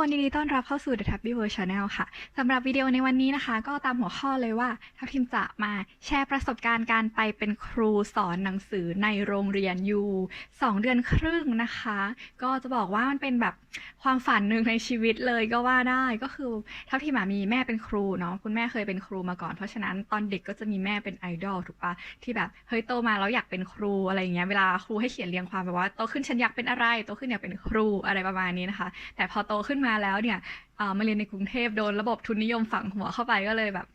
วัสดีค่ะทุกคนยินดีต้อนรับเข้าสู่ The t a p p y World Channel ค่ะสำหรับวิดีโอในวันนี้นะคะ ก็ตามหัวข้อเลยว่าทัพทิมจะมาแชร์ประสบการณ์การไปเป็นครูสอนหนังสือในโรงเรียนอยู่2เดือนครึ่งนะคะ ก็จะบอกว่ามันเป็นแบบ ความฝันหนึ่งในชีวิตเลยก็ว่าได้ก็คือเทัพทิมอะมีแม่เป็นครูเนาะคุณแม่เคยเป็นครูมาก่อน เพราะฉะนั้นตอนเด็กก็จะมีแม่เป็นไอดอลถูกปะที่แบบเฮ้ยโตมาแล้วอยากเป็นครูอะไรอย่างเงี้ยเวลาครูให้เขียนเรียงความแบบว่าโตขึ้นฉันอยากเป็นอะไรโตขึ้นอยากเป็นครูอะไรประมาณนี้นะคะ แต่พอโตขึ้นมาแล้วเนี่ยเออมาเรียนในกรุงเทพโดนระบบทุนนิยมฝังหัวเข้าไปก็เลยแบบ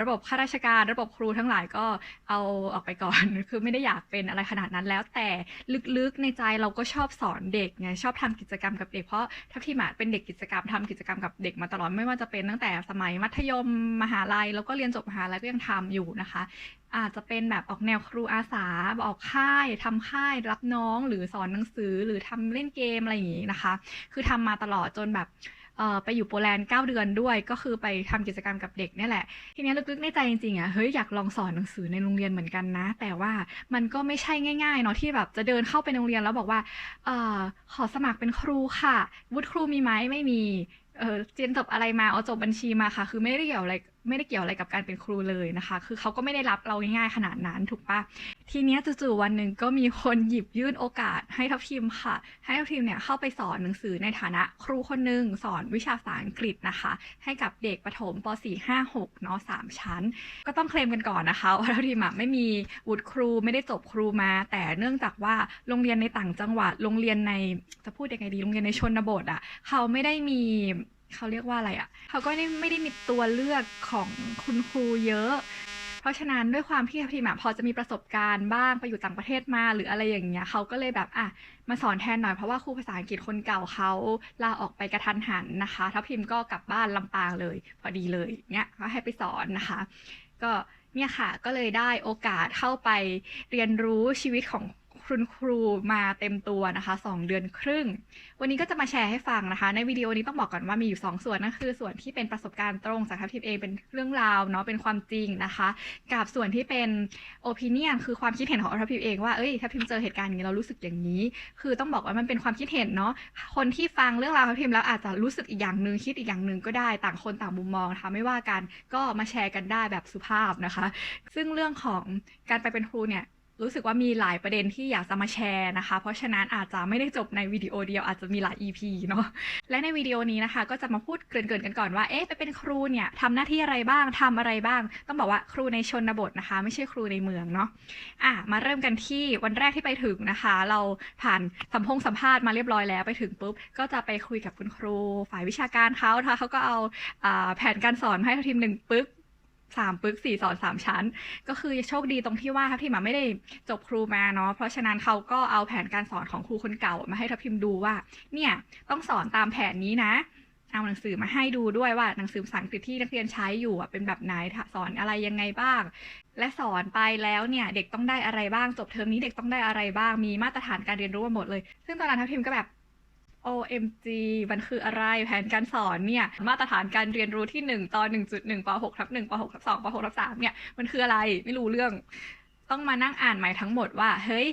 ระบบข้าราชการระบบครูทั้งหลายก็เอาออกไปก่อน คือไม่ได้อยากเป็นอะไรขนาดนั้นแล้ว แต่ลึกๆในใจเราก็ชอบสอนเด็กไงชอบทำกิจกรรมกับเด็กเพราะทัพทีมอะเป็นเด็กกิจกรรมทำกิจกรรมกับเด็กมาตลอดไม่ว่าจะเป็นตั้งแต่สมัยมัธยมมหาลัย แล้วก็เรียนจบมหาลัยก็ยังทำอยู่นะคะ อาจจะเป็นแบบออกแนวครูอาสาออกค่ายทำค่ายรับน้องหรือสอนหนังสือหรือทำเล่นเกมอะไรอย่างงี้นะคะ คือทำมาตลอดจนแบบ ไปอยู่โปแลนด์ 9 เดือนด้วย ก็คือไปทำกิจกรรมกับเด็กเนี่ยแหละ ทีนี้ลึกๆในใจจริงๆอะเฮ้ยอยากลองสอนหนังสือในโรงเรียนเหมือนกันนะ แต่ว่ามันก็ไม่ใช่ง่ายๆเนาะที่แบบจะเดินเข้าไปโรงเรียนแล้วบอกว่าออขอสมัครเป็นครูค่ะวุฒิครูมีไหมไม่มีเออเรียนจบอะไรมาเอาจบบัญชีมาค่ะ คือไม่ได้เกี่ยวอะไร ไม่ได้เกี่ยวอะไรกับการเป็นครูเลยนะคะ คือเขาก็ไม่ได้รับเราง่ายๆขนาดนั้นถูกปะทีเนี้ยจู่ๆวันหนึ่งก็มีคนหยิบยื่นโอกาสให้ทัพทีมค่ะ ให้ทัพทีมเนี่ยเข้าไปสอนหนังสือในฐานะครูคนหนึ่งสอนวิชาภาษาอังกฤษนะคะ ให้กับเด็กประถมป .4 5 6เนาะ3ชั้น ก็ต้องเคลมกันก่อนนะคะว่าทัพทีมอะไม่มีวุฒิครูไม่ได้จบครูมา แต่เนื่องจากว่าโรงเรียนในต่างจังหวัดโรงเรียนในจะพูดยังไงดีโรงเรียนในชนบทอะเขาไม่ได้มี เขาเรียกว่าอะไรอะ่ะเขาก็ไม่ได้มีตัวเลือกของคุณครูเยอะ เพราะฉะนั้นด้วยความที่ทัพทีมพอจะมีประสบการณ์บ้างไปอยู่ต่างประเทศมาหรืออะไรอย่างเงี้ยเขาก็เลยแบบอะมาสอนแทนหน่อยเพราะว่าครูภาษาอังกฤษคนเก่าเขาลาออกไปกระทันหันนะคะทัพทีมก็กลับบ้านลำปางเลย พอดีเลยเนี้ยก็ให้ไปสอนนะคะ ก็เนี่ยค่ะก็เลยได้โอกาสเข้าไปเรียนรู้ชีวิตของ คุณครูมาเต็มตัวนะคะ 2 เดือนครึ่ง วันนี้ก็จะมาแชร์ให้ฟังนะคะ ในวิดีโอนี้ต้องบอกก่อนว่ามีอยู่ 2 ส่วนนั่นคือส่วนที่เป็นประสบการณ์ตรงจากทัพทิมเองเป็นเรื่องราวเนาะเป็นความจริงนะคะ กับส่วนที่เป็น opinion คือความคิดเห็นของทัพทิมเองว่าเอ้ยทัพทิมเจอเหตุการณ์อย่างนี้เรารู้สึกอย่างนี้ คือต้องบอกว่ามันเป็นความคิดเห็นเนาะคนที่ฟังเรื่องราวทัพทิมแล้วอาจจะรู้สึกอีกอย่างหนึ่งคิดอีกอย่างหนึ่งก็ได้ต่างคนต่างมุมมองนะคะไม่ว่ากันก็มาแชร์กันได้แบบสุภาพนะคะ ซึ่งเรื่องของการไปเป็นครูเนี่ย รู้สึกว่ามีหลายประเด็นที่อยากจะมาแชร์นะคะ เพราะฉะนั้นอาจจะไม่ได้จบในวิดีโอเดียวอาจจะมีหลาย EP เนาะ และในวิดีโอนี้นะคะ ก็จะมาพูดเกริ่นๆกันก่อนว่า เอ๊ะไปเป็นครูเนี่ยทำหน้าที่อะไรบ้างทำอะไรบ้าง ต้องบอกว่าครูในชนบทนะคะ ไม่ใช่ครูในเมืองเนาะ อะมาเริ่มกันที่วันแรกที่ไปถึงนะคะ เราผ่านสัมพงสัมภาษณ์มาเรียบร้อยแล้วไปถึงปุ๊บ ก็จะไปคุยกับคุณครู ฝ่ายวิชาการเขานะคะเขาก็เอาอแผนการสอนให้ทีมหนึ่งปึ๊ก สามปึกสี่สอนสามชั้น ก็คือโชคดีตรงที่ว่าทัพทิมไม่ได้จบครูมาเนาะเพราะฉะนั้นเขาก็เอาแผนการสอนของครูคนเก่ามาให้ทัพทิมดูว่า เนี่ยต้องสอนตามแผนนี้นะเอาหนังสือมาให้ดูด้วยว่าหนังสือภาษาอังกฤษที่นักเรียนใช้อยู่เป็นแบบไหนสอนอะไรยังไงบ้าง และสอนไปแล้วเนี่ยเด็กต้องได้อะไรบ้างจบเทอมนี้เด็กต้องได้อะไรบ้างมีมาตรฐานการเรียนรู้หมดเลย ซึ่งตอนนั้นทัพทิมก็แบบ OMG มันคืออะไรแผนการสอนเนี่ย มาตรฐานการเรียนรู้ที่ 1ตอน1.1ป6ทับ1ป6ทับ2ป6ทับ3เนี่ยมันคืออะไรไม่รู้เรื่อง ต้องมานั่งอ่านใหม่ทั้งหมดว่า เฮ้ย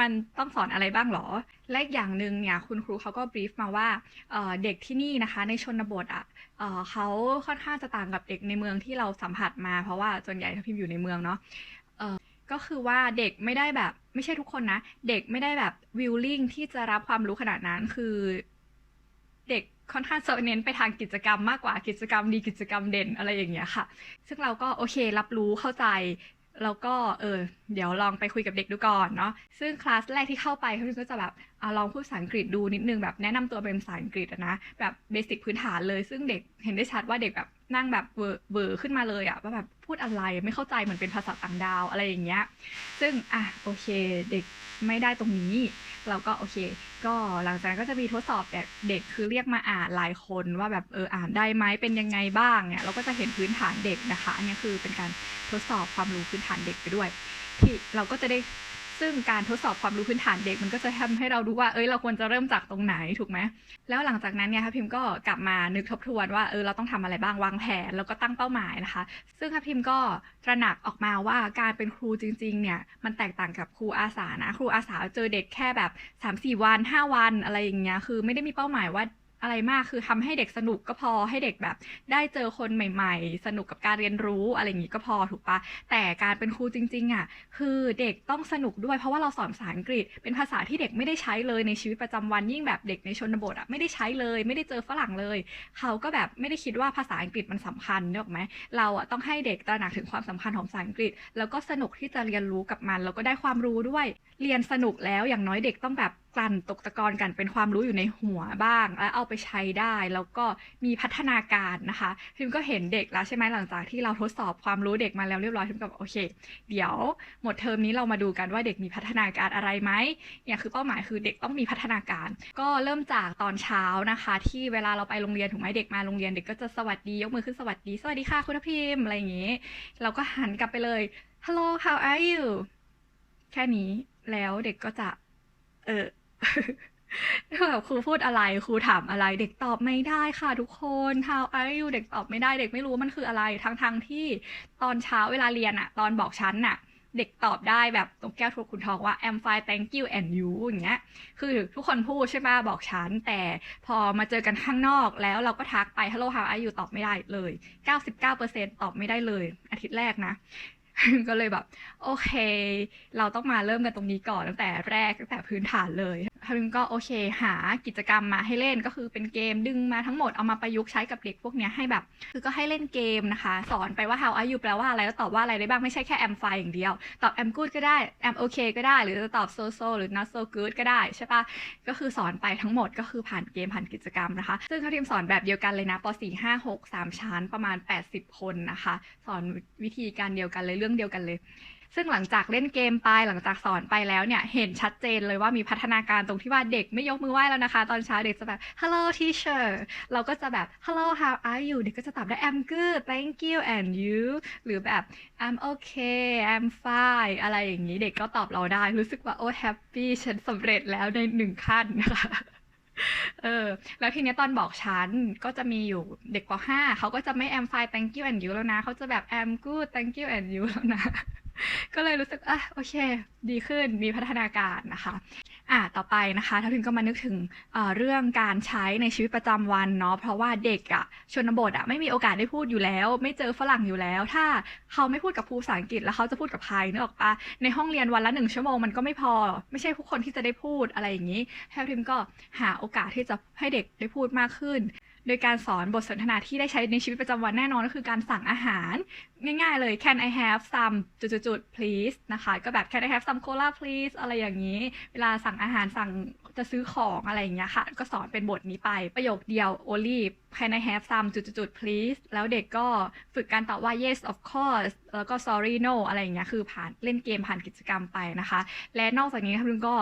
มันต้องสอนอะไรบ้างหรอ และอย่างหนึ่งเนี่ยคุณครูเขาก็บรีฟมาว่าเเด็กที่นี่นะคะ ในชนบทอะเอ่อเขาค่อนข้างจะต่างกับเด็กในเมืองที่เราสัมผัสมาเพราะว่าส่วนใหญ่ถ้าพิมพ์อยู่ในเมืองเนาะ ก็คือว่าเด็กไม่ได้แบบ ไม่ใช่ทุกคนนะ เด็กไม่ได้แบบวิลลิ่งที่จะรับความรู้ขนาดนั้นคือ เด็กค่อนข้างจะเน้นไปทางกิจกรรมมากกว่ากิจกรรมดีกิจกรรมเด่นอะไรอย่างเงี้ยค่ะ ซึ่งเราก็โอเครับรู้เข้าใจ แล้วก็เออ เดี๋ยวลองไปคุยกับเด็กดูก่อนเนาะซึ่งคลาสแรกที่เข้าไปเขาก็จะแบบ อลองพูดภาษาอังกฤษดูนิดนึงแบบแนะนำตัวเป็นภาษาอังกฤษนะแบบเบสิกพื้นฐานเลย ซึ่งเด็กเห็นได้ชัดว่าเด็กแบบนั่งแบบเวอร์เวอร์ขึ้นมาเลยอะว่าแบบพูดอะไรไม่เข้าใจเหมือนเป็นภาษาต่างดาวอะไรอย่างเงี้ย ซึ่งอะโอเคเด็กไม่ได้ตรงนี้ เราก็โอเค ก็หลังจากนั้นก็จะมีทดสอบแบบเด็กคือเรียกมาอ่านหลายคนว่าแบบเอออ่านได้ไหมเป็นยังไงบ้างเนี่ยเราก็จะเห็นพื้นฐานเด็กนะคะอันนี้คือเป็นการทดสอบความรู้พื้นฐานเด็กไปด้วย ที่เราก็จะได้ ซึ่งการทดสอบความรู้พื้นฐานเด็กมันก็จะทำให้เราดูว่า เอ้ย เราควรจะเริ่มจากตรงไหนถูกไหม แล้วหลังจากนั้นเนี่ยค่ะพิมก็กลับมานึกทบทวนว่า เออ เราต้องทำอะไรบ้าง วางแผน แล้วก็ตั้งเป้าหมายนะคะ ซึ่งค่ะพิมก็ตระหนักออกมาว่าการเป็นครูจริง ๆ เนี่ย มันแตกต่างกับครูอาสานะ ครูอาสาเจอเด็กแค่แบบ 3-4 วัน 5 วันอะไรอย่างเงี้ย คือไม่ได้มีเป้าหมายว่า อะไรมากคือทำให้เด็กสนุกก็พอให้เด็กแบบ ได้เจอคนใหม่ ๆ สนุกกับการเรียนรู้อะไรอย่างนี้ก็พอถูกปะแต่การเป็นครูจริง ๆอะคือเด็กต้องสนุกด้วยเพราะว่าเราสอนภาษาอังกฤษ เป็นภาษาที่เด็กไม่ได้ใช้เลยในชีวิตประจำวันยิ่งแบบเด็กในชนบทอะไม่ได้ใช้เลย ไม่ได้เจอฝรั่งเลย เขาก็แบบไม่ได้คิดว่าภาษาอังกฤษมันสำคัญเนออกไหมเราอะต้องให้เด็กตระหนักถึงความสำคัญของภาษาอังกฤษ แล้วก็สนุกที่จะเรียนรู้กับมันแล้วก็ได้ความรู้ด้วย เรียนสนุกแล้วอย่างน้อยเด็กต้องแบบ กลั่นตกตะกอนกันเป็นความรู้อยู่ในหัวบ้างแล้วเอาไปใช้ได้ แล้วก็มีพัฒนาการนะคะพิมก็เห็นเด็กแล้วใช่ไหมหลังจากที่เราทดสอบความรู้เด็กมาแล้วเรียบร้อยพิมก็บโอเค เดี๋ยวหมดเทอมนี้เรามาดูกันว่าเด็กมีพัฒนาการอะไรไหมเนี่ยคือเป้าหมายคือเด็กต้องมีพัฒนาการ ก็เริ่มจากตอนเช้านะคะ ที่เวลาเราไปโรงเรียนถูกไหมเด็กมาโรงเรียนเด็กก็จะสวัสดียกมือขึ้นสวัสดีสวัสดีค่ะคุณพิมอะไรอย่างงี้ เราก็หันกลับไปเลย hello how are you แค่นี้แล้วเด็กก็จะ เออ แบบครูพูดอะไรครูถามอะไร เด็กตอบไม่ได้ค่ะทุกคน how are you เด็กตอบไม่ได้เด็กไม่รู้มันคืออะไรทั้งทงๆที่ตอนเช้าเวลาเรียนอะตอนบอกชั้นอะเด็กตอบได้แบบตรงแก้วทุกคุณทองว่า am fine thank you and you อย่างเงี้ย คือทุกคนพูดใช่ไหมบอกฉัน แต่พอมาเจอกันข้างนอกแล้วเราก็ทักไป hello how are you ตอบไม่ได้เลย 99%ตอบไม่ได้เลย อาทิตย์แรกนะ ก็เลยแบบ โอเค เราต้องมาเริ่มกันตรงนี้ก่อนตั้งแต่แรกตั้งแต่พื้นฐานเลย พิมก็โอเค หากิจกรรมมาให้เล่นก็คือเป็นเกมดึงมาทั้งหมดเอามาประยุกต์ใช้กับเด็กพวกเนี้ยให้แบบ คือก็ให้เล่นเกมนะคะ สอนไปว่า how are you แปลว่าอะไรแล้วตอบว่าอะไรได้บ้างไม่ใช่แค่ am fine อย่างเดียว ตอบ am good ก็ได้ am okay ก็ได้ หรือจะตอบ so so หรือ not so good ก็ได้ใช่ปะก็คือสอนไปทั้งหมดก็คือผ่านเกมผ่านกิจกรรมนะคะ ซึ่งเขาทีมสอนแบบเดียวกันเลยนะป .4 5 6 3ชั้นประมาณ 80 คนนะคะ สอนวิธีการเดียวกันเลยเรื่องเดียวกันเลย ซึ่งหลังจากเล่นเกมไปหลังจากสอนไปแล้วเนี่ย เห็นชัดเจนเลยว่ามีพัฒนาการตรงที่ว่าเด็กไม่ยกมือไหว้แล้วนะคะ ตอนเช้าเด็กจะแบบ hello teacher เราก็จะแบบ hello how are you เด็กก็จะตอบได้ I'm good thank you and you หรือแบบ I'm okay I'm fine อะไรอย่างนี้เด็กก็ตอบเราได้ รู้สึกว่าโอ้ happy ฉันสำเร็จแล้วในหนึ่งขั้นนะคะเออแล้วทีเนี้ยตอนบอกชั้นก็จะมีอยู่เด็กป .5 เขาก็จะไม่ am fine thank you and you แล้วนะ เขาจะแบบ am good thank you and you แล้วนะ ก็เลยรู้สึกอะโอเค ดีขึ้นมีพัฒนาการนะคะอะต่อไปนะคะทัพทิมก็มานึกถึงเเรื่องการใช้ในชีวิตประจำวันเนาะเพราะว่าเด็กอะชนบทอะไม่มีโอกาสได้พูดอยู่แล้ว ไม่เจอฝรั่งอยู่แล้ว ถ้าเขาไม่พูดกับครูภาษาอังกฤษแล้วเขาจะพูดกับใครนึกออกปะในห้องเรียนวันละหนึ่งชั่วโมงมันก็ไม่พอ ไม่ใช่ทุกคนที่จะได้พูดอะไรอย่างนี้ทัพทิมก็หาโอกาสที่จะให้เด็กได้พูดมากขึ้น โดยการสอนบทสนทนาที่ได้ใช้ในชีวิตประจำวันแน่นอนก็คือการสั่งอาหาร ง่ายๆเลย can I have some จุดๆ please นะคะ ก็แบบ can I have some cola please อะไรอย่างนี้ เวลาสั่งอาหารสั่งจะซื้อของอะไรอย่างเงี้ยค่ะ ก็สอนเป็นบทนี้ไปประโยคเดียว only can I have some จุดๆ please แล้วเด็กก็ฝึกการตอบว่า yes of course แล้วก็ sorry no อะไรอย่างเงี้ยคือผ่านเล่นเกมผ่านกิจกรรมไปนะคะ และนอกจากนี้ทัพทิมก็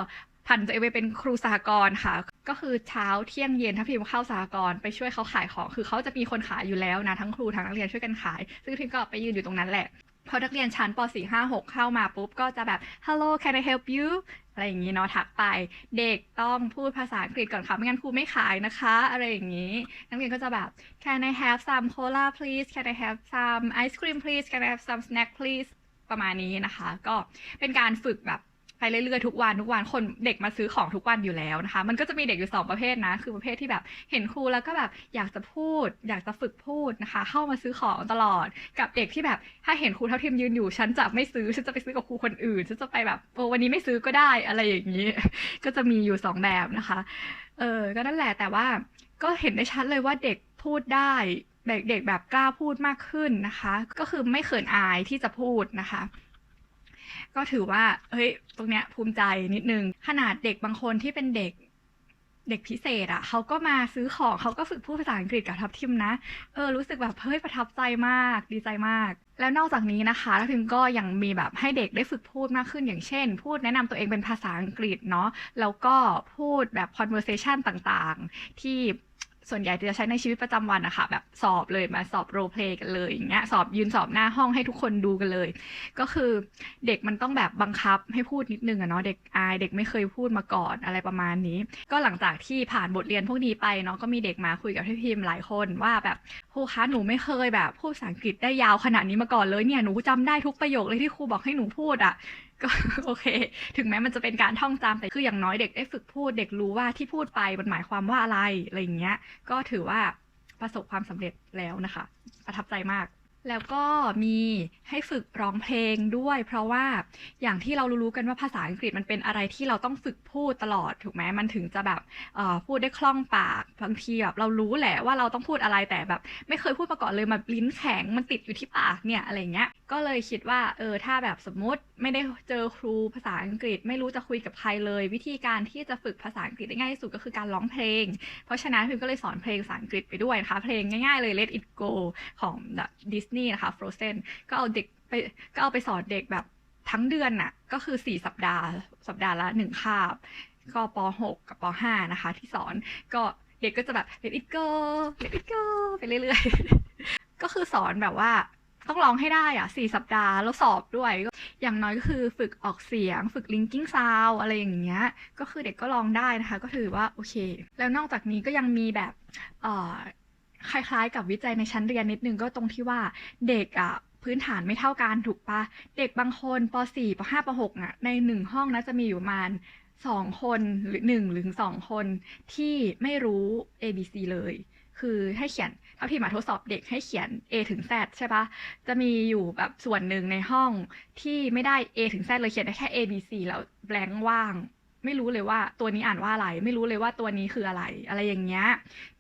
ผันตัวเองไปเป็นครูสหกรณ์ค่ะ ก็คือเช้าเที่ยงเย็นทัพทิมเข้าสหกรณ์ไปช่วยเขาขายของ คือเขาจะมีคนขายอยู่แล้วนะทั้งครูทั้งนักเรียนช่วยกันขาย ซึ่งทิมก็ไปยืนอยู่ตรงนั้นแหละพอนักเรียนชั้นป .4 5 6 เข้ามาปุ๊บ ก็จะแบบ hello can I help you อะไรอย่างนี้เนาะทักไป เด็กต้องพูดภาษาอังกฤษก่อนค่ะ ไม่งั้นครูไม่ขายนะคะ อะไรอย่างนี้ นักเรียนก็จะแบบ can I have some cola please can I have some ice cream please can I have some snack please ประมาณนี้นะคะ ก็เป็นการฝึกแบบ ไปเรื่อยๆทุกวันทุกวันคนเด็กมาซื้อของทุกวันอยู่แล้วนะคะ มันก็จะมีเด็กอยู่สองประเภทนะ คือประเภทที่แบบเห็นครูแล้วก็แบบอยากจะพูด อยากจะฝึกพูดนะคะ เข้ามาซื้อของตลอดกับเด็กที่แบบ ถ้าเห็นครูเท่าเทียมยืนอยู่ฉันจะไม่ซื้อฉันจะไปซื้อกับครูคนอื่นฉันจะไปแบบโอ้วันนี้ไม่ซื้อก็ได้อะไรอย่างนี้ ก็จะมีอยู่สองแบบนะคะเออก็นั่นแหละแต่ว่าก็เห็นได้ชัดเลยว่าเด็กพูดได้เด็กๆแบบกล้าพูดมากขึ้นนะคะ ก็คือไม่เขินอายที่จะพูดนะคะ ก็ถือว่า เฮ้ย ตรงเนี้ยภูมิใจนิดนึง ขนาดเด็กบางคนที่เป็นเด็กเด็กพิเศษอะ่ะเขาก็มาซื้อของเขาก็ฝึกพูดภาษาอังกฤษกับทัพทิมนะ เออ รู้สึกแบบเฮ้ยประทับใจมาก ดีใจมาก แล้วนอกจากนี้นะคะทัพทิมก็ยังมีแบบให้เด็กได้ฝึกพูดมากขึ้นอย่างเช่น พูดแนะนำตัวเองเป็นภาษาอังกฤษเนาะแล้วก็พูดแบบ conversation ต่างๆ ที่ ส่วนใหญ่จะใช้ในชีวิตประจำวันนะคะแบบสอบเลยมาสอบโรเพลกันเลยอย่างเงี้ยสอบยืนสอบหน้าห้องให้ทุกคนดูกันเลย ก็คือเด็กมันต้องแบบบังคับให้พูดนิดนึงอะเนาะเด็กอายเด็กไม่เคยพูดมาก่อนอะไรประมาณนี้ ก็หลังจากที่ผ่านบทเรียนพวกนี้ไปเนาะก็มีเด็กมาคุยกับพี่พิมพ์หลายคนว่าแบบครูคะหนูไม่เคยแบบพูดภาษาอังกฤษได้ยาวขนาดนี้มาก่อนเลยเนี่ยหนูจำได้ทุกประโยคเลยที่ครูบอกให้หนูพูดอะ ก็โอเค ถึงแม้มันจะเป็นการท่องจำแต่คืออย่างน้อยเด็กได้ฝึกพูด เด็กรู้ว่าที่พูดไปมันหมายความว่าอะไรอะไรอย่างเงี้ย ก็ถือว่าประสบความสำเร็จแล้วนะคะ ประทับใจมาก แล้วก็มีให้ฝึกร้องเพลงด้วย เพราะว่าอย่างที่เรารู้ๆกันว่าภาษาอังกฤษมันเป็นอะไรที่เราต้องฝึกพูดตลอดถูกไหมมันถึงจะแบบเอ่อพูดได้คล่องปากบางทีแบบเรารู้แหละว่าเราต้องพูดอะไรแต่แบบ ไม่เคยพูดมาก่อนเลยมาลิ้นแข็งมันติดอยู่ที่ปากเนี่ยอะไรเงี้ย ก็เลยคิดว่าเออถ้าแบบสมมติไม่ได้เจอครูภาษาอังกฤษ ไม่รู้จะคุยกับใครเลย วิธีการที่จะฝึกภาษาอังกฤษได้ง่ายที่สุดก็คือการร้องเพลง เพราะฉะนั้นพิมก็เลยสอนเพลงภาษาอังกฤษไปด้วยนะคะ เพลงง่ายๆเลย Let It Go ของดิสนีย์นะคะ Frozen ก็เอาเด็กไปก็เอาไปสอนเด็กแบบทั้งเดือนน่ะก็คือ 4 สัปดาห์ สัปดาห์ละหนึ่งคาบ ก็ป .6 กับป .5 นะคะ ที่สอนก็เด็กก็จะแบบ Let It Go Let It Go ไปเรื่อยๆ ก็คือสอนแบบว่า ต้องร้องให้ได้อะสี่สัปดาห์แล้วสอบด้วย อย่างน้อยก็คือฝึกออกเสียง ฝึก linking sound อะไรอย่างเงี้ย ก็คือเด็กก็ลองได้นะคะ ก็ถือว่าโอเค แล้วนอกจากนี้ก็ยังมีแบบเอ่อคล้ายๆ กับวิจัยในชั้นเรียนนิดนึงก็ตรงที่ว่าเด็กอะพื้นฐานไม่เท่ากันถูกปะเด็กบางคนป .4 ป .5 ป .6 อะในหนึ่งห้องนะจะมีอยู่ประมาณสองคนหรือหนึ่งหรือสองคนที่ไม่รู้ A B C เลย คือให้เขียนถ้าที่มาทดสอบเด็กให้เขียน A ถึง Z ใช่ปะจะมีอยู่แบบส่วนหนึ่งในห้องที่ไม่ได้ A ถึง Z เลยเขียนได้แค่ A B C แล้วแบล n k ว่าง ไม่รู้เลยว่าตัวนี้อ่านว่าอะไร ไม่รู้เลยว่าตัวนี้คืออะไร อะไรอย่างเงี้ย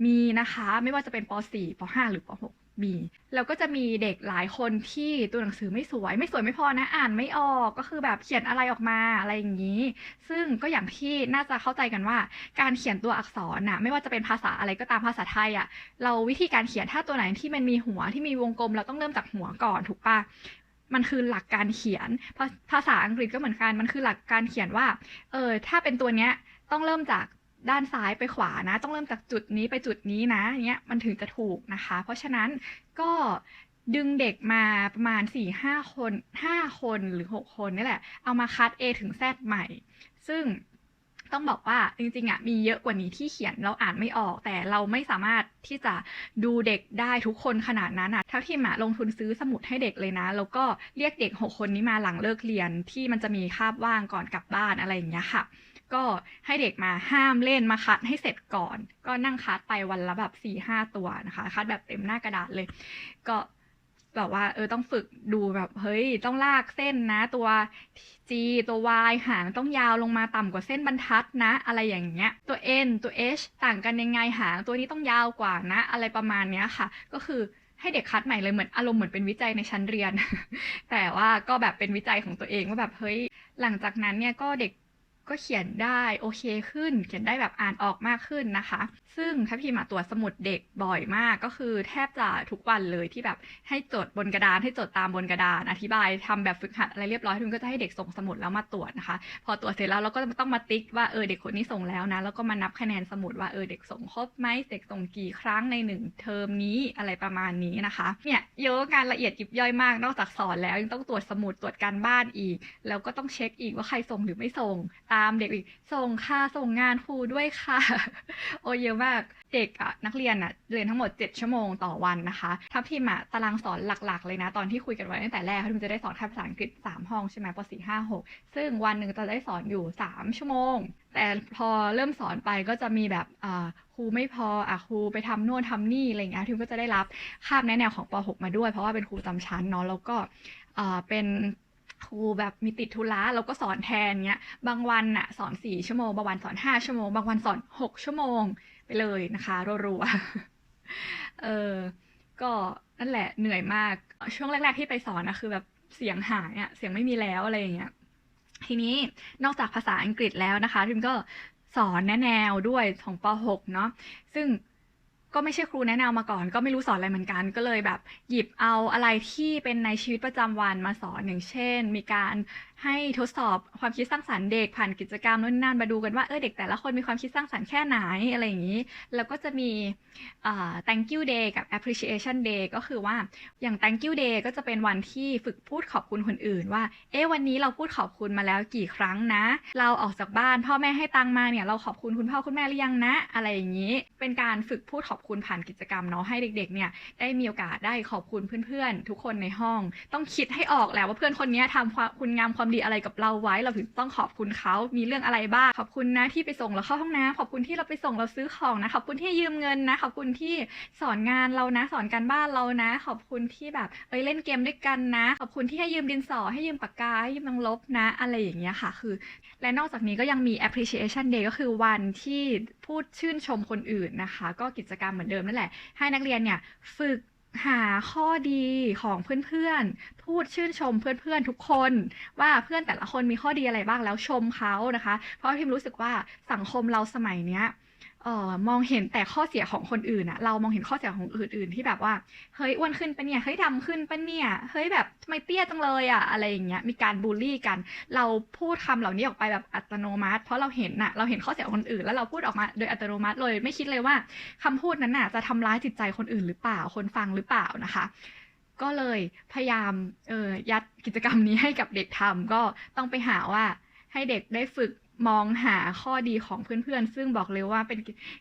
มีนะคะ ไม่ว่าจะเป็นป .4 ป .5 หรือป .6 มีแล้วก็จะมีเด็กหลายคนที่ตัวหนังสือไม่สวย ไม่สวยไม่พอนะอ่านไม่ออกก็คือแบบเขียนอะไรออกมาอะไรอย่างนี้ ซึ่งก็อย่างที่น่าจะเข้าใจกันว่า การเขียนตัวอักษรน่ะไม่ว่าจะเป็นภาษาอะไรก็ตามภาษาไทยอะ เราวิธีการเขียนถ้าตัวไหนที่มันมีหัวที่มีวงกลมเราต้องเริ่มจากหัวก่อนถูกปะมันคือหลักการเขียนภาษาอังกฤษก็เหมือนกันมันคือหลักการเขียนว่าเออถ้าเป็นตัวเนี้ยต้องเริ่มจาก ด้านซ้ายไปขวานะ ต้องเริ่มจากจุดนี้ไปจุดนี้นะเนี้ยมันถึงจะถูกนะคะ เพราะฉะนั้นก็ดึงเด็กมาประมาณ4ี่ห้าคนห้าคนหรือ 6 คนนี่แหละ เอามาคัด A ถึง Z ใหม่ ซึ่งต้องบอกว่าจริงๆอะมีเยอะกว่านี้ที่เขียนเราอ่านไม่ออก แต่เราไม่สามารถที่จะดูเด็กได้ทุกคนขนาดนั้นอะเท่าที่หมาลงทุนซื้อสมุดให้เด็กเลยนะ แล้วก็เรียกเด็ก 6 คนนี้มาหลังเลิกเรียนที่มันจะมีคาบว่างก่อนกลับบ้านอะไรอย่างเงี้ยค่ะ ก็ให้เด็กมาห้ามเล่นมาคัดให้เสร็จก่อน ก็นั่งคัดไปวันละแบบสี่ห้าตัวนะคะคัดแบบเต็มหน้ากระดาษเลย ก็แบบว่าเออต้องฝึกดูแบบเฮ้ยต้องลากเส้นนะ ตัว G ตัว Y หางต้องยาวลงมาต่ำกว่าเส้นบรรทัดนะ อะไรอย่างเงี้ย ตัว N ตัว H ต่างกันยังไงหางตัวนี้ต้องยาวกว่านะ อะไรประมาณเนี้ยค่ะ ก็คือให้เด็กคัดใหม่เลยเหมือนอารมณ์เหมือนเป็นวิจัยในชั้นเรียน แต่ว่าก็แบบเป็นวิจัยของตัวเองว่าแบบเฮ้ยหลังจากนั้นเนี่ยก็เด็ก ก็เขียนได้โอเคขึ้น เขียนได้แบบอ่านออกมากขึ้นนะคะ ซึ่งถ้าพี่มาตรวจสมุดเด็กบ่อยมากก็คือแทบจะทุกวันเลยที่แบบให้จดบนกระดานให้จดตามบนกระดานอธิบายทำแบบฝึกหัดอะไรเรียบร้อยทุนก็จะให้เด็กส่งสมุดแล้วมาตรวจนะคะ พอตรวจเสร็จแล้วเราก็ต้องมาติ๊กว่าเออเด็กคนนี้ส่งแล้วนะแล้วก็มานับคะแนนสมุดว่าเออเด็กส่งครบไหมเด็กส่งกี่ครั้งในหนึ่งเทอมนี้อะไรประมาณนี้นะคะเนี่ยเยอะงานละเอียดยิบย่อยมากนอกจากสอนแล้วยังต้องตรวจสมุดตรวจการบ้านอีก แล้วก็ต้องเช็คอีกว่าใครส่งหรือไม่ส่งตามามเด็กอีก ส่งค่ะส่งงานครูด้วยค่ะ โอ้เยอะมาก เด็กอะนักเรียนอะเรียนทั้งหมด 7 ชั่วโมงต่อวันนะคะถ้าพิมพ์อะตารางสอนหลักๆ เลยนะ ตอนที่คุยกันไว้ตั้งแต่แรกพิมจะได้สอนแค่ภาษาอังกฤษ 3 ห้องใช่ไหมป .4 5 6 ซึ่งวันหนึ่งจะได้สอนอยู่ 3 ชั่วโมง แต่พอเริ่มสอนไปก็จะมีแบบอ่าครูไม่พออะครูไปทำโน่นทำนี่อะไรเงี้ยทิมก็จะได้รับคาบแนะแนวของป .6 มาด้วย เพราะว่าเป็นครูจำชั้นเนาะแล้วก็อ่าเป็น ครูแบบมีติดธุระเราก็สอนแทนเงี้ย บางวันน่ะสอนสี่ชั่วโมง บางวันสอนห้าชั่วโมง บางวันสอนหกชั่วโมงไปเลยนะคะรัวๆเออ ก็นั่นแหละเหนื่อยมาก ช่วงแรก ๆที่ไปสอนนะคือแบบเสียงหายอะเสียงไม่มีแล้วอะไรอย่างเงี้ย ทีนี้นอกจากภาษาอังกฤษแล้วนะคะทิมก็สอนแนแนวด้วยของป .6 เนาะซึ่ง ก็ไม่ใช่ครูแนะแนวมาก่อน ก็ไม่รู้สอนอะไรเหมือนกัน ก็เลยแบบ หยิบเอาอะไรที่เป็นในชีวิตประจำวันมาสอนอย่างเช่น มีการ ให้ทดสอบความคิดสร้างสรรค์เด็กผ่านกิจกรรมนู่นนั่นมาดูกันว่าเออเด็กแต่ละคนมีความคิดสร้างสรรค์แค่ไหนอะไรอย่างนี้ แล้วก็จะมี thank you day กับ appreciation day ก็คือว่าอย่าง thank you day ก็จะเป็นวันที่ฝึกพูดขอบคุณคนอื่น ว่า เอ๊ะวันนี้เราพูดขอบคุณมาแล้วกี่ครั้งนะ เราออกจากบ้าน พ่อแม่ให้ตังมาเนี่ยเราขอบคุณคุณพ่อคุณแม่หรือยังนะ อะไรอย่างนี้ เป็นการฝึกพูดขอบคุณผ่านกิจกรรมเนาะให้เด็กๆเนี่ยได้มีโอกาสได้ขอบคุณเพื่อนๆ ทุกคนในห้อง ต้องคิดให้ออกแล้วว่าเพื่อนคนนี้ทำความคุณงามความดีอะไรกับเราไว้ เราถึงต้องขอบคุณเขา มีเรื่องอะไรบ้าง ขอบคุณนะที่ไปส่งเราเข้าห้องน้ำขอบคุณที่เราไปส่งเราซื้อของนะ ขอบคุณที่ยืมเงินนะ ขอบคุณที่สอนงานเรานะ สอนการบ้านเรานะ ขอบคุณที่แบบ เอ้ยเล่นเกมด้วยกันนะ ขอบคุณที่ให้ยืมดินสอ ให้ยืมปากกา ให้ยืมนังลบนะ อะไรอย่างเงี้ยค่ะ คือ และนอกจากนี้ก็ยังมี appreciation day ก็คือวันที่พูดชื่นชมคนอื่นนะคะ ก็กิจกรรมเหมือนเดิมนั่นแหละ ให้นักเรียนเนี่ยฝึก หาข้อดีของเพื่อนๆ พูดชื่นชมเพื่อนๆทุกคน ว่าเพื่อนแต่ละคนมีข้อดีอะไรบ้างแล้วชมเขานะคะ เพราะพิมรู้สึกว่าสังคมเราสมัยเนี้ย เอ่อมองเห็นแต่ข้อเสียของคนอื่นอะเรามองเห็นข้อเสียของคนอื่นๆที่แบบว่า เฮ้ยอ้วนขึ้นปะเนี่ยเฮ้ยดำขึ้นปะเนี่ยเฮ้ยแบบทำไมเตี้ยจังเลยอะอะไรอย่างเงี้ยมีการบูลลี่กัน เราพูดคำเหล่านี้ออกไปแบบอัตโนมัติ เพราะเราเห็นน่ะเราเห็นข้อเสียของคนอื่น แล้วเราพูดออกมาโดยอัตโนมัติเลยไม่คิดเลยว่าคำพูดนั้นน่ะจะทำร้ายจิตใจคนอื่นหรือเปล่าคนฟังหรือเปล่านะคะก็เลยพยายามเออยัดกิจกรรมนี้ให้กับเด็กทำก็ต้องไปหาว่าให้เด็กได้ฝึก มองหาข้อดีของเพื่อนๆ ซึ่งบอกเลยว่าเป็น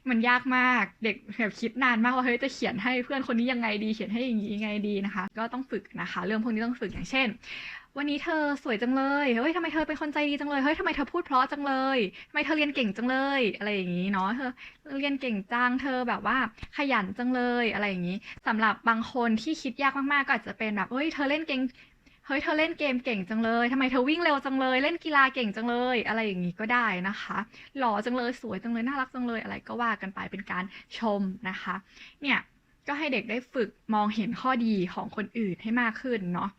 มันยากมาก เด็กแบบคิดนานมากว่าเฮ้ยจะเขียนให้เพื่อนคนนี้ยังไงดี เขียนให้อย่างนี้ยังไงดีนะคะ ก็ต้องฝึกนะคะ เรื่องพวกนี้ต้องฝึกอย่างเช่น วันนี้เธอสวยจังเลย เฮ้ยทำไมเธอเป็นคนใจดีจังเลย เฮ้ยทำไมเธอพูดเพราะจังเลยทำไมเธอเรียนเก่งจังเลย อะไรอย่างนี้เนาะ เธอเรียนเก่งจัง เธอแบบว่าขยันจังเลย อะไรอย่างนี้สำหรับบางคนที่คิดยากมากๆ ก็อาจจะเป็นแบบ เฮ้ยเธอเล่นเก่ง เฮ้ยเธอเล่นเกมเก่งจังเลยทำไมเธอวิ่งเร็วจังเลย เล่นกีฬาเก่งจังเลย อะไรอย่างนี้ก็ได้นะคะ หล่อจังเลยสวยจังเลยน่ารักจังเลยอะไรก็ว่ากันไปเป็นการชมนะคะ เนี่ยก็ให้เด็กได้ฝึกมองเห็นข้อดีของคนอื่นให้มากขึ้นเนาะ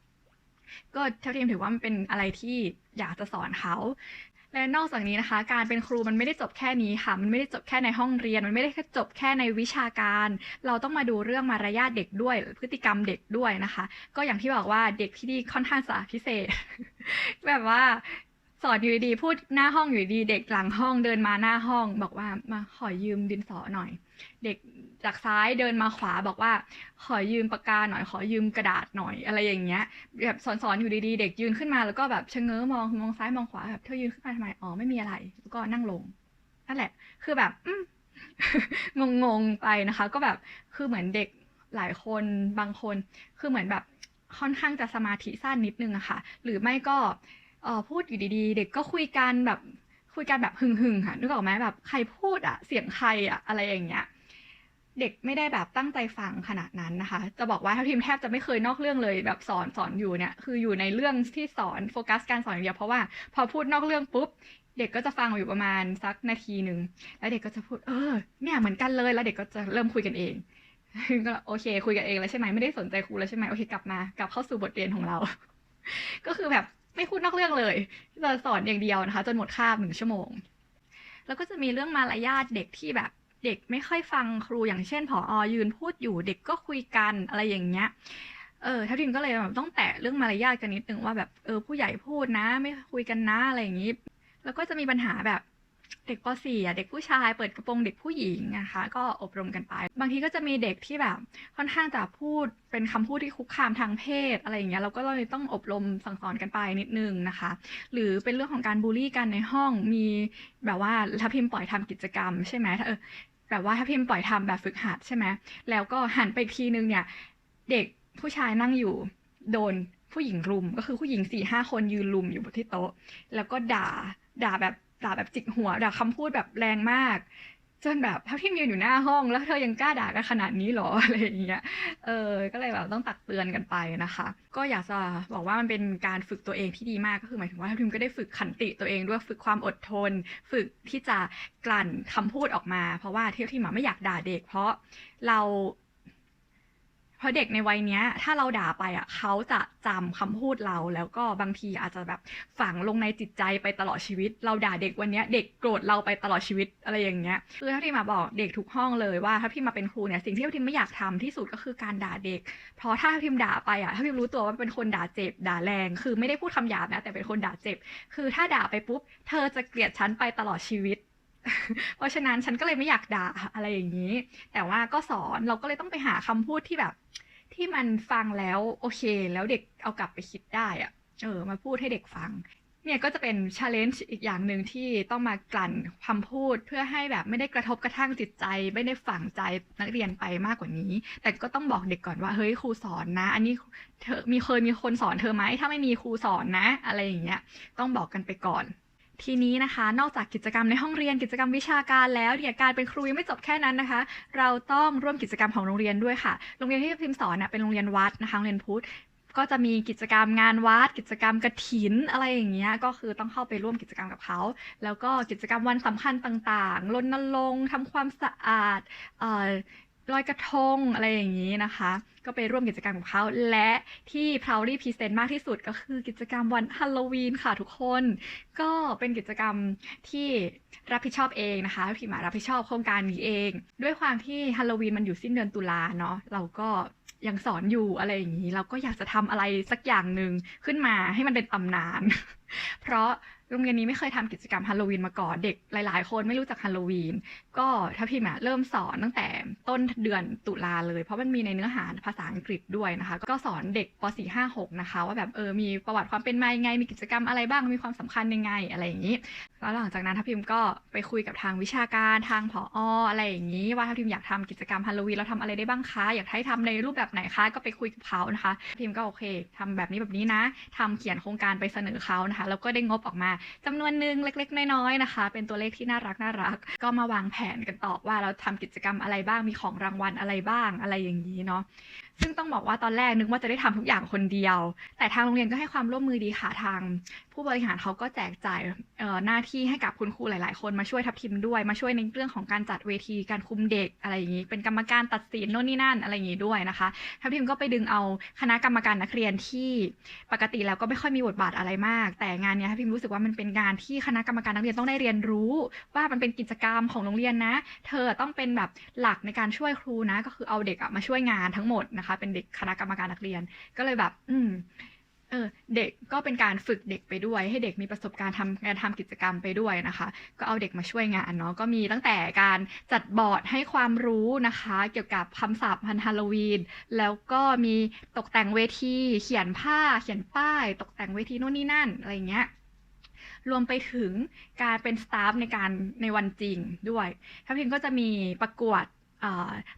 ก็เท่าที่ถือว่ามันเป็นอะไรที่อยากจะสอนเขา และนอกจากนี้นะคะ การเป็นครูมันไม่ได้จบแค่นี้ค่ะ มันไม่ได้จบแค่ในห้องเรียน มันไม่ได้แค่จบแค่ในวิชาการ เราต้องมาดูเรื่องมารยาทเด็กด้วย พฤติกรรมเด็กด้วยนะคะ ก็อย่างที่บอกว่าเด็กที่นี่ค่อนข้างจะพิเศษ แบบว่าสอนอยู่ดีพูดหน้าห้องอยู่ดี เด็กหลังห้องเดินมาหน้าห้อง บอกว่ามาขอยืมดินสอหน่อย เด็ก จากซ้ายเดินมาขวาบอกว่า ขอยืมปากกาหน่อยขอยืมกระดาษหน่อยอะไรอย่างเงี้ยแบบสอนๆอยู่ดีๆ เด็กยืนขึ้นมาแล้วก็แบบชะเง้อมองมองซ้ายมองขวาแบบเธอยืนขึ้นมาทำไมอ๋อไม่มีอะไร แล้วก็นั่งลงนั่นแหละ คือแบบงงๆไปนะคะ ก็แบบคือเหมือนเด็กหลายคนบางคน คือเหมือนแบบค่อนข้างจะสมาธิสั้นนิดนึงอะค่ะ หรือไม่ก็เออพูดอยู่ดีๆ เด็กก็คุยกันแบบคุยกันแบบหึงๆค่ะนึกออกไหมแบบใครพูดอะเสียงใครอะอะไรอย่างเงี้ย เด็กไม่ได้แบบตั้งใจฟังขนาดนั้นนะคะ จะบอกว่าทัพทีมแทบจะไม่เคยนอกเรื่องเลยแบบสอนสอนอยู่เนี่ยคืออยู่ในเรื่องที่สอนโฟกัสการสอนอย่างเดียวเพราะว่าพอพูดนอกเรื่องปุ๊บเด็กก็จะฟังอยู่ประมาณสักนาทีหนึ่งแล้วเด็กก็จะพูดเออเนี่ยเหมือนกันเลยแล้วเด็กก็จะเริ่มคุยกันเองก็โอเค คุยกันเองแล้วใช่ไหมไม่ได้สนใจครูแล้วใช่ไหมโอเคกลับมากลับเข้าสู่บทเรียนของเรา ก็คือแบบไม่พูดนอกเรื่องเลยจะสอนอย่างเดียวนะคะ จนหมดคาบหนึ่งชั่วโมง แล้วก็จะมีเรื่องมารยาทเด็กที่แบบ เด็กไม่ค่อยฟังครูอย่างเช่นผอยืนพูดอยู่เด็กก็คุยกันอะไรอย่างเงี้ยเออทัพทิมก็เลยแบบต้องแตะเรื่องมารยาทกันนิดนึงว่าแบบเออผู้ใหญ่พูดนะ ไม่คุยกันนะอะไรอย่างงี้แล้วก็จะมีปัญหาแบบเด็กป .4 อะเด็กผู้ชายเปิดกระโปรงเด็กผู้หญิงนะคะ ก็อบรมกันไป บางทีก็จะมีเด็กที่แบบค่อนข้างจะพูดเป็นคำพูดที่คุกคามทางเพศอะไรอย่างเงี้ยเราก็เลยต้องอบรมสั่งสอนกันไปนิดนึงนะคะ หรือเป็นเรื่องของการบูลลี่กันในห้องมีแบบว่าถ้าพิมพ์ปล่อยทำกิจกรรมใช่ไหมถ้าเออ แบบว่าถ้าพิมพ์ปล่อยทำแบบฝึกหัดใช่ไหมแล้วก็หันไปอีกทีนึงเนี่ย เด็กผู้ชายนั่งอยู่ โดนผู้หญิงรุม ก็คือผู้หญิงสี่ห้าคนยืนรุมอยู่บนที่โต๊ะ แล้วก็ด่าด่าแบบด่าแบบจิกหัวด่าคำพูดแบบแรงมาก จนแบบถ้าพี่ยืนอยู่หน้าห้อง แล้วเธอยังกล้าด่ากันขนาดนี้หรออะไรอย่างเงี้ย เออ ก็เลยแบบต้องตักเตือนกันไปนะคะ ก็อยากจะบอกว่ามันเป็นการฝึกตัวเองที่ดีมากก็คือหมายถึงว่าทัพทิมก็ได้ฝึกขันติตัวเองด้วยฝึกความอดทน ฝึกที่จะกลั่นคำพูดออกมา เพราะว่าเที่ยวที่หมาไม่อยากด่าเด็ก เพราะเรา เพราะเด็กในวัยเนี้ย ถ้าเราด่าไปอะเขาจะจำคำพูดเราแล้วก็บางทีอาจจะแบบฝังลงในจิตใจไปตลอดชีวิต เราด่าเด็กวันเนี้ย เด็กโกรธเราไปตลอดชีวิตอะไรอย่างเงี้ยคือถ้าที่มาบอกเด็กทุกห้องเลยว่า ถ้าพี่มาเป็นครูเนี่ยสิ่งที่พี่ไม่อยากทำที่สุดก็คือการด่าเด็ก เพราะถ้าพิมด่าไปอะถ้าพิมรู้ตัวว่าเป็นคนด่าเจ็บด่าแรง คือไม่ได้พูดคำหยาบนะแต่เป็นคนด่าเจ็บ คือถ้าด่าไปปุ๊บ เธอจะเกลียดฉันไปตลอดชีวิต เพราะฉะนั้นฉันก็เลยไม่อยากด่าอะไรอย่างนี้ แต่ว่าก็สอนเราก็เลยต้องไปหาคำพูดที่แบบ ที่มันฟังแล้วโอเค แล้วเด็กเอากลับไปคิดได้อะเออ มาพูดให้เด็กฟัง เนี่ยก็จะเป็น challenge อีกอย่างหนึ่งที่ต้องมากลั่นคำพูดเพื่อให้แบบไม่ได้กระทบกระทั่งจิตใจ ไม่ได้ฝังใจนักเรียนไปมากกว่านี้ แต่ก็ต้องบอกเด็กก่อนว่าเฮ้ยครูสอนนะ อันนี้เธอมีเคยมีคนสอนเธอไหมถ้าไม่มีครูสอนนะ อะไรอย่างเงี้ย ต้องบอกกันไปก่อน ทีนี้นะคะ นอกจากกิจกรรมในห้องเรียนกิจกรรมวิชาการแล้วเนี่ยการเป็นครูยังไม่จบแค่นั้นนะคะ เราต้องร่วมกิจกรรมของโรงเรียนด้วยค่ะ โรงเรียนที่พิมพ์สอนเน่ะเป็นโรงเรียนวัดนะคะโรงเรียนพุทธก็จะมีกิจกรรมงานวัดกิจกรรมกระถินอะไรอย่างเงี้ยก็คือต้องเข้าไปร่วมกิจกรรมกับเขา แล้วก็กิจกรรมวันสำคัญต่างๆรณรงค์ทำความสะอาดเอ่อ ลอยกระทงอะไรอย่างนี้นะคะ ก็ไปร่วมกิจกรรมกับเขาและที่ proudly present มากที่สุดก็คือกิจกรรมวันฮาโลวีนค่ะทุกคน ก็เป็นกิจกรรมที่รับผิดชอบเองนะคะพี่หมารับผิดชอบโครงการนี้เอง ด้วยความที่ฮาโลวีนมันอยู่สิ้นเดือนตุลาเนาะเราก็ยังสอนอยู่อะไรอย่างนี้ เราก็อยากจะทำอะไรสักอย่างหนึ่งขึ้นมาให้มันเป็นตำนาน เพราะ โรงเรียนนี้ไม่เคยทำกิจกรรมฮาโลวีนมาก่อน เด็กหลาย ๆ คนไม่รู้จักฮาโลวีน ก็ถ้าพี่หมเริ่มสอนตั้งแต่ต้นเดือนตุลาเลย เพราะมันมีในเนื้อหาภาษาอังกฤษด้วยนะคะ ก็สอนเด็กป .4 5 6 นะคะ ว่าแบบเออมีประวัติความเป็นมายังไง มีกิจกรรมอะไรบ้างมีความสำคัญยังไงอะไรอย่างนี้ แล้วหลังจากนั้นทัพพิมก็ไปคุยกับทางวิชาการทางผอออะไรอย่างนี้ ว่าทัพพิมอยากทำกิจกรรมฮาโลวีนเราทำอะไรได้บ้างคะอยากให้ทำในรูปแบบไหนคะก็ไปคุยกับเขานะคะ พิมก็โอเคทำแบบนี้แบบนี้นะทำเขียนโครงการไปเสนอเขานะคะแล้วก็ได้งบออกมาจำนวนหนึ่งเล็ก ๆ น้อยๆนะคะ เป็นตัวเลขที่น่ารักน่ารัก ก็มาวางแผนกันต่อว่าเราทำกิจกรรมอะไรบ้างมีของรางวัลอะไรบ้างอะไรอย่างนี้เนาะ ซึ่งต้องบอกว่าตอนแรกนึกว่าจะได้ทำทุกอย่างคนเดียว แต่ทางโรงเรียนก็ให้ความร่วมมือดีค่ะทาง ผู้บริหารเขาก็แจกจ่ายหน้าที่ให้กับคุณครูหลาย ๆ คนมาช่วยทับทิมด้วย มาช่วยในเรื่องของการจัดเวทีการคุมเด็กอะไรอย่างนี้ เป็นกรรมการตัดสินโน่นนี่นั่นอะไรอย่างนี้ด้วยนะคะ ทับทิมก็ไปดึงเอาคณะกรรมการนักเรียนที่ปกติแล้วก็ไม่ค่อยมีบทบาทอะไรมาก แต่งานนี้ทับทิมรู้สึกว่ามันเป็นงานที่คณะกรรมการนักเรียนต้องได้เรียนรู้ ว่ามันเป็นกิจกรรมของโรงเรียนนะ เธอต้องเป็นแบบหลักในการช่วยครูนะ ก็คือเอาเด็กมาช่วยงานทั้งหมดนะคะเป็นเด็กคณะกรรมการนักเรียน ก็เลยแบบ อืมเออเด็กก็เป็นการฝึกเด็กไปด้วย ให้เด็กมีประสบการณ์ทำการทำกิจกรรมไปด้วยนะคะ ก็เอาเด็กมาช่วยงานเนาะก็มีตั้งแต่การจัดบอร์ดให้ความรู้นะคะ เกี่ยวกับคำศัพท์พันฮาโลวีนแล้วก็มีตกแต่งเวที เขียนผ้า เขียนป้าย ตกแต่งเวทีโน่นนี่นั่นอะไรเงี้ยรวมไปถึงการเป็นสตาฟในการในวันจริงด้วยทัพทิมก็จะมีประกวด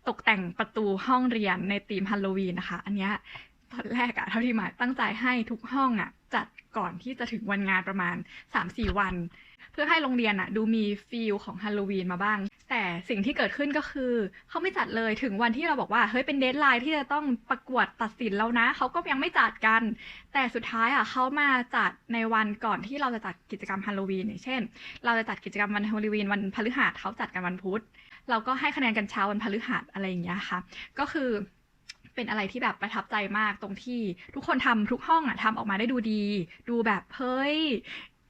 ตกแต่งประตูห้องเรียนในธีมฮาโลวีนนะคะ อันเนี้ยตอนแรกอะเท่าที่หมายตั้งใจให้ทุกห้องอะจัดก่อนที่จะถึงวันงานประมาณ 3-4 วัน เพื่อให้โรงเรียนอะดูมีฟีลของฮาโลวีนมาบ้าง แต่สิ่งที่เกิดขึ้นก็คือ เขาไม่จัดเลยถึงวันที่เราบอกว่าเฮ้ยเป็นเดทไลน์ที่จะต้องประกวดตัดสินแล้วนะ เขาก็ยังไม่จัดกัน แต่สุดท้ายอะเขามาจัดในวันก่อนที่เราจะจัดกิจกรรมฮาโลวีนเช่น เราจะจัดกิจกรรมวันฮาโลวีนวันพฤหัสเขาจัดกันวันพุธ เราก็ให้คะแนนกันเช้าวันพฤหัสอะไรอย่างเงี้ยค่ะ ก็คือเป็นอะไรที่แบบประทับใจมากตรงที่ทุกคนทำทุกห้องอะทำออกมาได้ดูดี ดูแบบเฮ้ย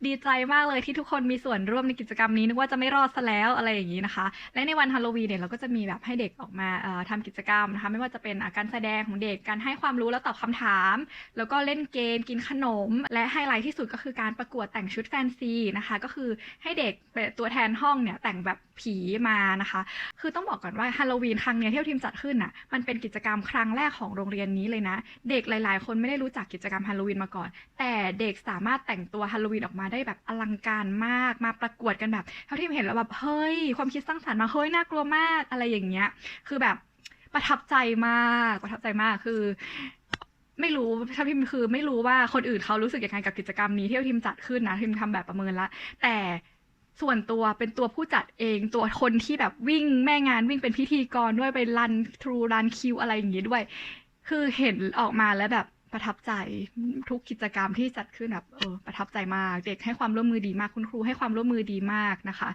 ดีใจมากเลยที่ทุกคนมีส่วนร่วมในกิจกรรมนี้นึกว่าจะไม่รอดซะแล้วอะไรอย่างนี้นะคะ และในวันฮาโลวีนเนี่ยเราก็จะมีแบบให้เด็กออกมาเอ่อทำกิจกรรมนะคะไม่ว่าจะเป็นการแสดงของเด็กการให้ความรู้แล้วตอบคำถาม แล้วก็เล่นเกมกินขนม และไฮไลท์ที่สุดก็คือการประกวดแต่งชุดแฟนซีนะคะก็คือให้เด็กเป็นตัวแทนห้องเนี่ยแต่งแบบผีมานะคะ คือต้องบอกก่อนว่าฮาโลวีนครั้งเนี้ยที่ทีมจัดขึ้นน่ะมันเป็นกิจกรรมครั้งแรกของโรงเรียนนี้เลยนะ เด็กหลาย ๆ คนไม่ได้รู้จักกิจกรรมฮาโลวีนมาก่อน แต่เด็กสามารถแต่งตัวฮาโลวีนออกมาได้แบบอลังการมากมาประกวดกันแบบเท่าที่เห็นแล้วแบบเฮ้ย ความคิดสร้างสรรค์มาเฮ้ยน่ากลัวมากอะไรอย่างเงี้ย คือแบบประทับใจมากประทับใจมากคือไม่รู้ถ้าพิมคือไม่รู้ว่าคนอื่นเขารู้สึกยังไงกับกิจกรรมนี้ที่ทีมจัดขึ้นนะทีมทำแบบประเมินละ แต่ส่วนตัวเป็นตัวผู้จัดเองตัวคนที่แบบวิ่งแม่งานวิ่งเป็นพิธีกรด้วยไปรันทรูรันคิวอะไรอย่างงี้ด้วย คือเห็นออกมาแล้วแบบ ประทับใจทุกกิจกรรมที่จัดขึ้นแบบเออประทับใจมาก เด็กให้ความร่วมมือดีมากคุณครูให้ความร่วมมือดีมากนะคะ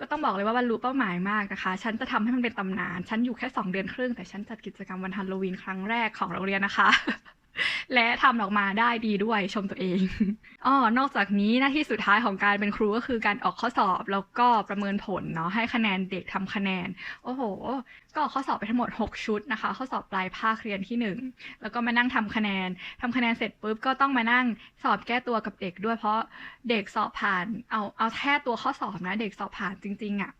ก็ต้องบอกเลยว่าบรรลุเป้าหมายมากนะคะ ฉันจะทำให้มันเป็นตำนาน ฉันอยู่แค่สองเดือนครึ่ง แต่ฉันจัดกิจกรรมวันฮาโลวีนครั้งแรกของโรงเรียนนะคะ และทำออกมาได้ดีด้วยชมตัวเองอ้อนอกจากนี้หน้าที่สุดท้ายของการเป็นครูก็คือการออกข้อสอบแล้วก็ประเมินผลเนาะให้คะแนนเด็กทำคะแนน โอ้โห ก็ออกข้อสอบไปทั้งหมด 6 ชุดนะคะ ข้อสอบปลายภาคเรียนที่ 1 แล้วก็มานั่งทำคะแนนทำคะแนนเสร็จปุ๊บก็ต้องมานั่งสอบแก้ตัวกับเด็กด้วยเพราะเด็กสอบผ่านเอาเอาแค่ตัวข้อสอบนะ เด็กสอบผ่านจริง ๆอะ่ะ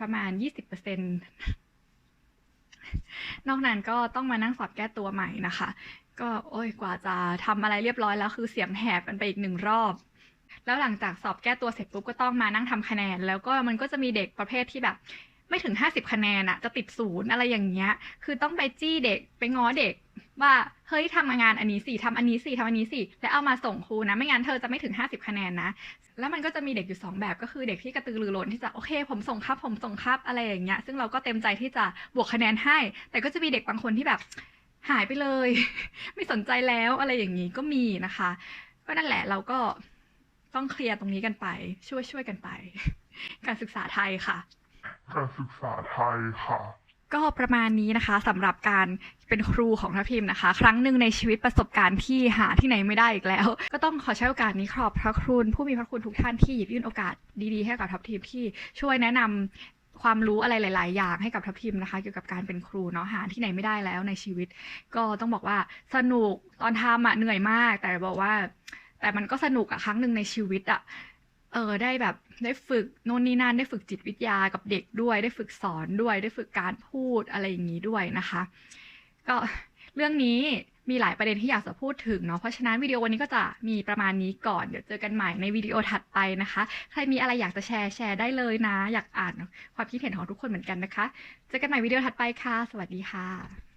ประมาณ 20%นอกนั้นก็ต้องมานั่งสอบแก้ตัวใหม่นะคะ ก็โอ้ยกว่าจะทำอะไรเรียบร้อยแล้วคือเสียงแหบกันไปอีกหนึ่งรอบ แล้วหลังจากสอบแก้ตัวเสร็จปุ๊บก็ต้องมานั่งทำคะแนน แล้วก็มันก็จะมีเด็กประเภทที่แบบ ไม่ถึง50คะแนนอะจะติดศูนย์อะไรอย่างเงี้ย คือต้องไปจี้เด็กไปง้อเด็กว่าเฮ้ยทำงานอันนี้สิทำอันนี้สิทำอันนี้สิแล้วเอามาส่งครูนะ ไม่งั้นเธอจะไม่ถึง 50 คะแนนนะ แล้วมันก็จะมีเด็กอยู่สองแบบก็คือเด็กที่กระตือรือร้นที่จะโอเค ผมส่งครับผมส่งครับอะไรอย่างเงี้ย ซึ่งเราก็เต็มใจที่จะบวกคะแนนให้ แต่ก็จะมีเด็กบางคนที่แบบ หายไปเลย ไม่สนใจแล้วอะไรอย่างนี้ก็มีนะคะ ก็นั่นแหละเราก็ต้องเคลียร์ตรงนี้กันไป ช่วยช่วยกันไป การศึกษาไทยค่ะ การศึกษาไทยค่ะก็ประมาณนี้นะคะสำหรับการเป็นครูของทัพทิมนะคะ ครั้งหนึ่งในชีวิตประสบการณ์ที่หาที่ไหนไม่ได้อีกแล้ว ก็ต้องขอใช้โอกาสนี้ขอบพระคุณผู้มีพระคุณทุกท่านที่หยิบยื่นโอกาสดีๆ ให้กับทัพทิมที่ช่วยแนะนำ ความรู้อะไรหลาย ๆ อย่างให้กับทัพทิมนะคะ เกี่ยวกับการเป็นครูเนาะหาที่ไหนไม่ได้แล้วในชีวิต ก็ต้องบอกว่าสนุกตอนทำอะเหนื่อยมาก แต่บอกว่า แต่มันก็สนุกอะครั้งหนึ่งในชีวิตอะเออได้แบบได้ฝึกโน่นนี่นั่นได้ฝึกจิตวิทยากับเด็กด้วย ได้ฝึกสอนด้วย ได้ฝึกการพูดอะไรอย่างนี้ด้วยนะคะ ก็เรื่องนี้ มีหลายประเด็นที่อยากจะพูดถึงเนาะ เพราะฉะนั้นวิดีโอวันนี้ก็จะมีประมาณนี้ก่อน เดี๋ยวเจอกันใหม่ในวิดีโอถัดไปนะคะ ใครมีอะไรอยากจะแชร์แชร์ได้เลยนะ อยากอ่านความคิดเห็นของทุกคนเหมือนกันนะคะ เจอกันใหม่วิดีโอถัดไปค่ะ สวัสดีค่ะ